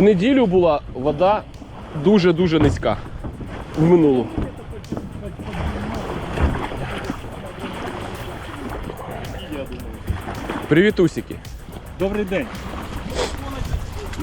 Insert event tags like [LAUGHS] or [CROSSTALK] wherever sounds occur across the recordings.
В неділю була вода дуже-дуже низька. В минулу. Привіт, усики. Добрий день.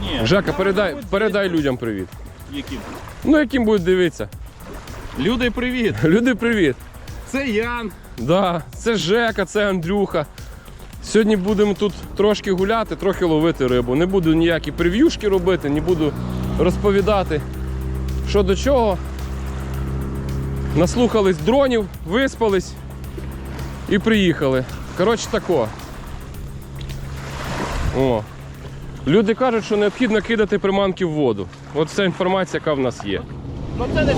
Ні, Жака, передай, передай людям привіт. яким? Ну, яким будуть дивитися. Люди, привіт! Люди, привіт. Це Ян. Да, це Жека, це Андрюха. Сьогодні будемо тут трошки гуляти, трохи ловити рибу. Не буду ніякі прев'юшки робити, не буду розповідати, що до чого. Наслухались дронів, виспались і приїхали. Коротше тако. О. Люди кажуть, що необхідно кидати приманки в воду. От вся інформація, яка в нас є. Ну це не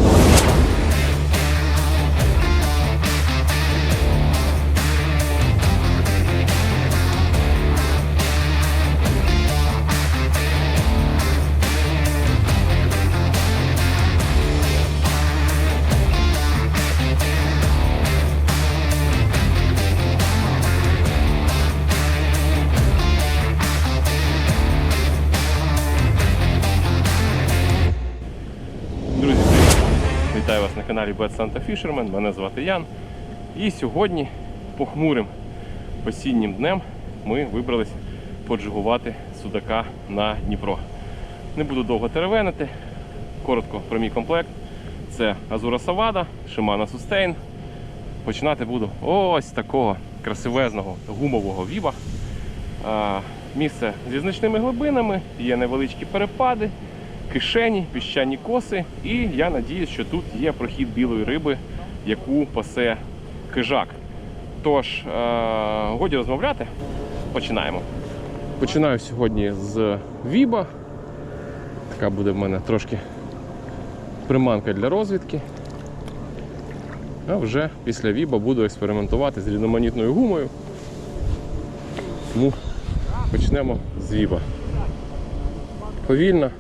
Вітаю вас на каналі Bad Santa Fisherman. Мене звати Ян. І сьогодні похмурим осіннім днем ми вибрались поджигувати судака на Дніпро. Не буду довго теревенити. Коротко про мій комплект. Це Азура Савада, Shimano Sustain. Починати буду ось такого красивезного гумового віба. Місце зі значними глибинами, є невеличкі перепади, кишені, піщані коси. І я надіюсь, що тут є прохід білої риби, яку пасе хижак. Тож, е- годі розмовляти, починаємо. Починаю сьогодні з віба. Така буде в мене трошки приманка для розвідки. А вже після віба буду експериментувати з різноманітною гумою. Тому почнемо з віба. Повільна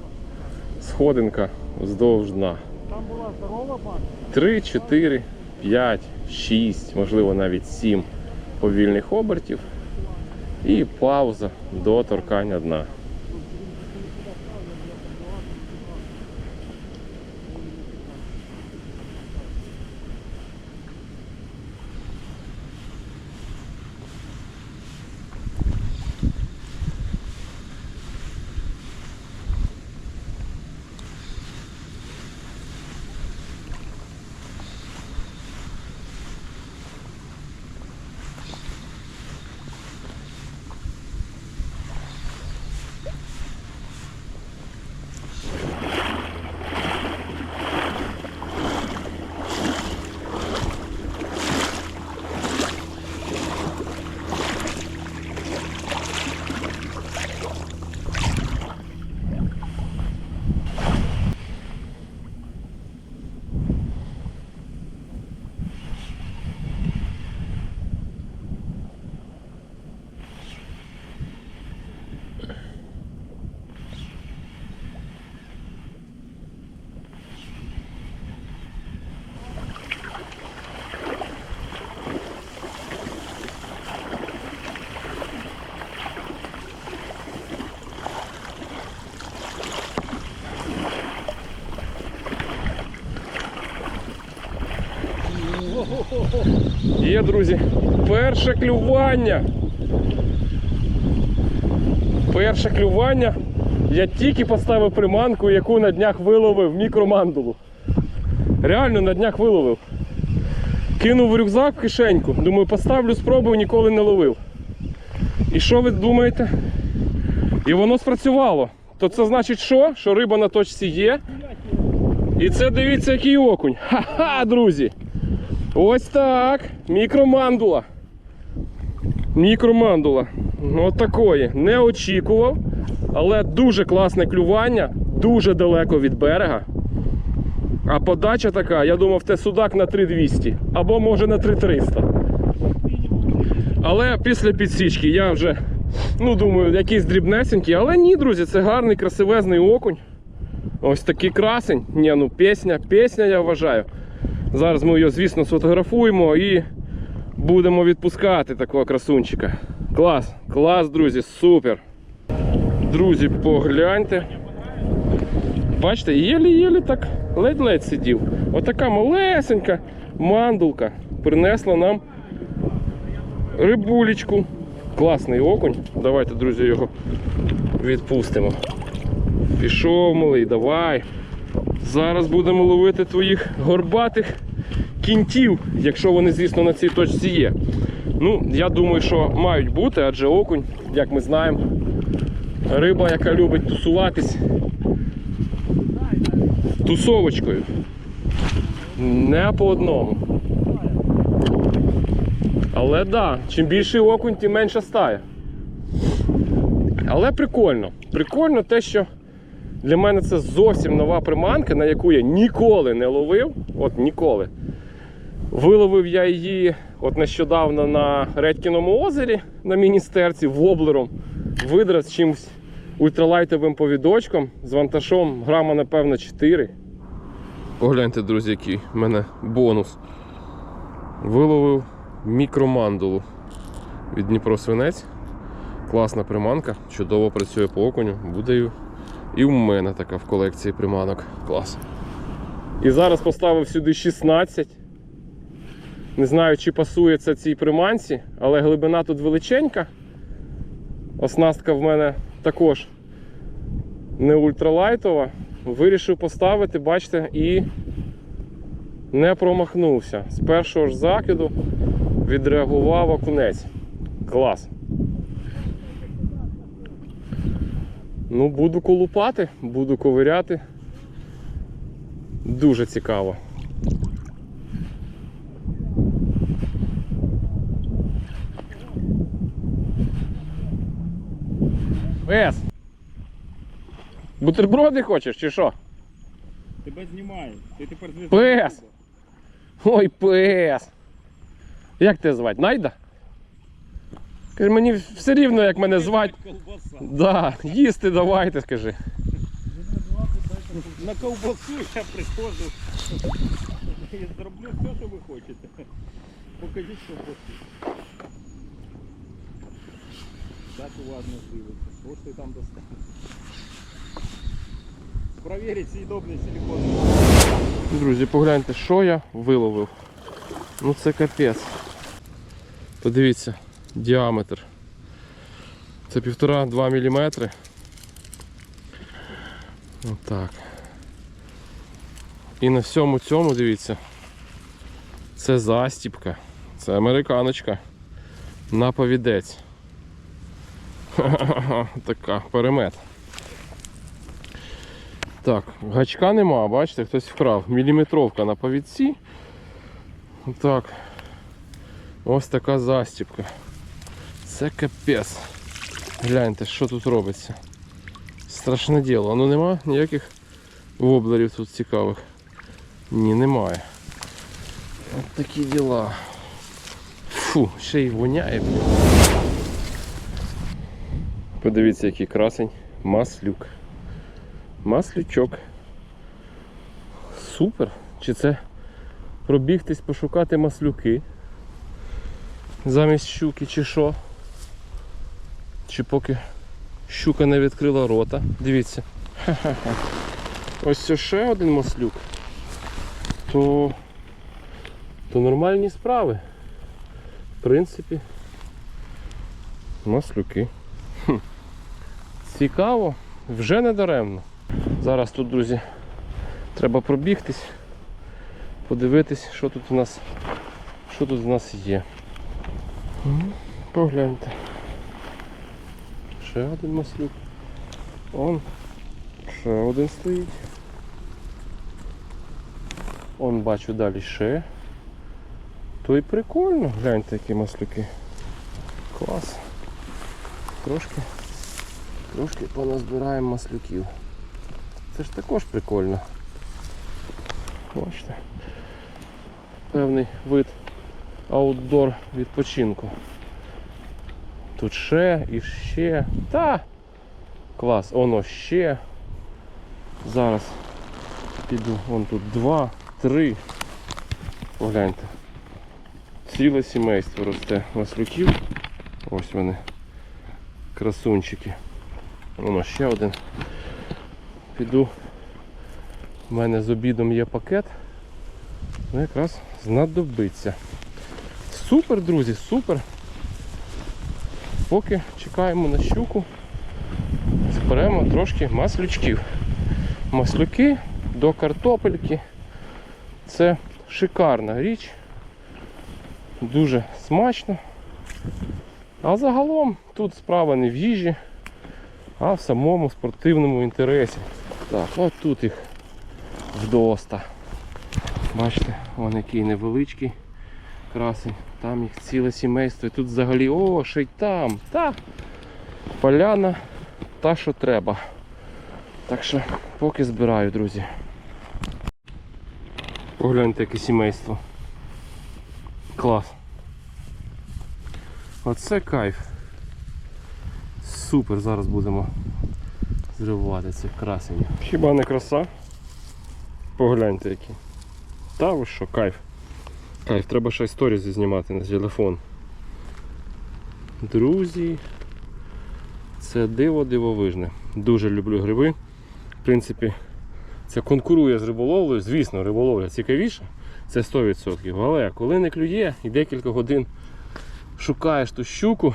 сходинка вздовж дна. Там була здорова банка. 3, 4, 5, 6, можливо навіть 7 повільних обертів. І пауза до торкання дна. Є, друзі, перше клювання. Перше клювання. Я тільки поставив приманку, яку на днях виловив мікромандулу. Реально на днях виловив. Кинув рюкзак в кишеньку. Думаю, поставлю, спробую, ніколи не ловив. І що ви думаєте? І воно спрацювало. То це значить що? Що риба на точці є. І це дивіться, який окунь. Ха-ха, друзі! Ось так. Мікромандула. Мікромандула. От такої. Не очікував. Але дуже класне клювання, дуже далеко від берега. А подача така, я думав, це судак на 3200 або може на 3300. Але після підсічки я вже, ну думаю, якийсь дрібнесенький. Але ні, друзі, це гарний, красивезний окунь. Ось такий красень. Ні, ну пісня, пісня, я вважаю. Зараз ми його, звісно, сфотографуємо і будемо відпускати такого красунчика. Клас, клас, друзі, супер. Друзі, погляньте, Бачите, єлі-єлі так ледь-ледь сидів. Отака малесенька мандулка принесла нам рибулечку. Класний окунь. Давайте, друзі, його відпустимо. Пішов малий, давай. Зараз будемо ловити твоїх горбатих кінтів, якщо вони, звісно, на цій точці є. Ну, я думаю, що мають бути, адже окунь, як ми знаємо, риба, яка любить тусуватись тусовочкою. Не по одному. Але так, да, чим більший окунь, тим менша стая. Але прикольно. Прикольно те, що для мене це зовсім нова приманка, на яку я ніколи не ловив. От ніколи. Виловив я її от нещодавно на Редькіному озері на міністерці воблером. Видра з чимось ультралайтовим повідочком з вантажом грама, напевно, 4. Погляньте, друзі, який в мене бонус. Виловив мікромандулу від Дніпро Свинець. Класна приманка, чудово працює по окуню. Буде і в мене така в колекції приманок. Клас. І зараз поставив сюди 16. Не знаю, чи пасує це цій приманці, але глибина тут величенька. Оснастка в мене також не ультралайтова. Вирішив поставити, бачите, і не промахнувся. З першого ж закиду відреагував окунець. Клас. Ну, буду колупати, буду ковиряти. Дуже цікаво. Пес! Бутерброди хочеш чи що? Тебе знімають. Ти тепер звідси. Пес! Ой, пес! Як тебе звати? Найда? Каже, мені все рівно, як мене звати. Да, їсти давайте, скажи. На ковбасу я приходжу. Я зроблю все, що ви хочете. Покажіть ковбасу. Так уважно дивиться. Що ж ти там достав? Провірить съедобний силикон. Друзі, погляньте, що я виловив. Ну це капець. Подивіться, діаметр. Це 1,5-2 мм. Отак. І на всьому цьому, дивіться, це застіпка. Це американочка. На повідець. [LAUGHS] Така перемет. Так, гачка нема, бачите, хтось вкрав. Міліметровка на повідці. Так. Ось така застіпка. Це капець. Гляньте, що тут робиться. Страшне діло. Ну нема ніяких воблерів тут цікавих. Ні, немає. От такі діла. Фу, ще й воняє. Подивіться, який красень. Маслюк. Маслючок. Супер. Чи це пробігтись, пошукати маслюки? Замість щуки чи що? Чи поки щука не відкрила рота. Дивіться. Ха-ха-ха. [LAUGHS] Ось ще один маслюк. То, то нормальні справи. В принципі. Маслюки. Цікаво, вже не даремно. Зараз тут, друзі, треба пробігтись, подивитись, що тут у нас, що тут у нас є. Погляньте. Ще один маслюк. Он. Ще один стоїть. Он бачу далі ще. То й прикольно, гляньте, які маслюки. Клас. Трошки, трошки поназбираємо маслюків. Це ж також прикольно. Бачите. Певний вид аутдор відпочинку. Тут ще і ще. Та! Клас, оно ще. Зараз піду. Вон тут два, три. Погляньте. Ціле сімейство росте маслюків. Ось вони. Красунчики. Воно ще один. Піду У мене з обідом є пакет. Ну, якраз знадобиться. Супер, друзі, супер. Поки чекаємо на щуку, зберемо трошки маслючків. Маслюки до картопельки. Це шикарна річ. Дуже смачно. А загалом тут справа не в їжі, а в самому спортивному інтересі. Так, от тут їх вдоста. Бачите, вон який невеличкий красень. Там їх ціле сімейство. І тут взагалі, о, ще й там. Та поляна та, що треба. Так що поки збираю, друзі. Погляньте, яке сімейство. Клас. Оце кайф. Супер, зараз будемо зривати цих красенів. Хіба не краса? Погляньте які. Та ви що, кайф. Кайф, треба ще сторіс знімати на телефон. Друзі, це диво дивовижне. Дуже люблю гриби. В принципі, це конкурує з риболовлею. Звісно, риболовля цікавіша, це 100%. Але коли не клює і декілька годин шукаєш ту щуку,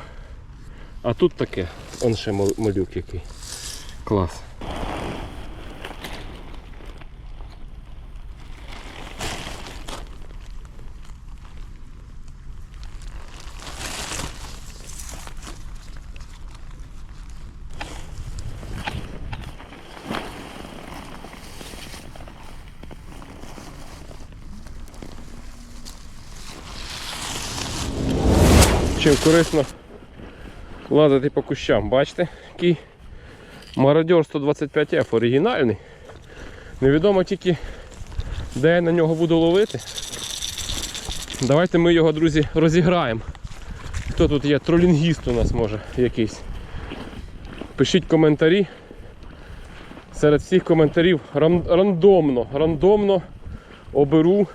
а тут таке. Он ще малюк який. Клас. Чим корисно лазити по кущам. Бачите, який мародер 125F оригінальний. Невідомо тільки, де я на нього буду ловити. Давайте ми його, друзі, розіграємо. Хто тут є? Тролінгіст у нас може якийсь. Пишіть коментарі. Серед всіх коментарів ран- рандомно, рандомно оберу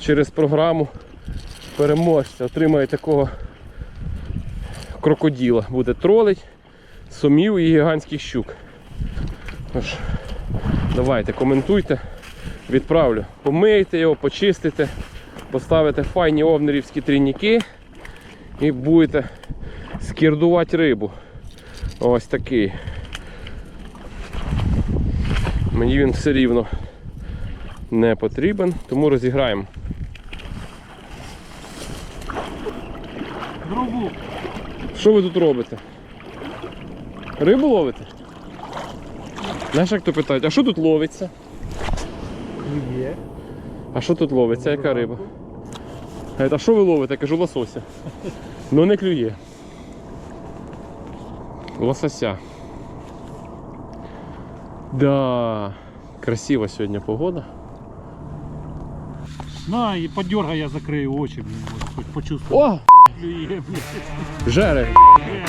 через програму переможця. Отримає такого крокоділа. Буде тролить, сомів і гігантських щук. Тож, давайте, коментуйте, відправлю. Помийте його, почистите, поставите файні овнерівські трійники і будете скірдувати рибу. Ось такий. Мені він все рівно не потрібен, тому розіграємо. Другу. Що ви тут робите? Рибу ловите? Знаєш, як то питають, а що тут ловиться? Є. А що тут ловиться? Яка риба? Говорить, А що ви ловите? Я кажу, лосося. Ну не клює. Лосося. Да. Красива сьогодні погода. На, і подергай, я закрию очі, блін, хоч почувствую. О! Клює, блін. Жере! Є.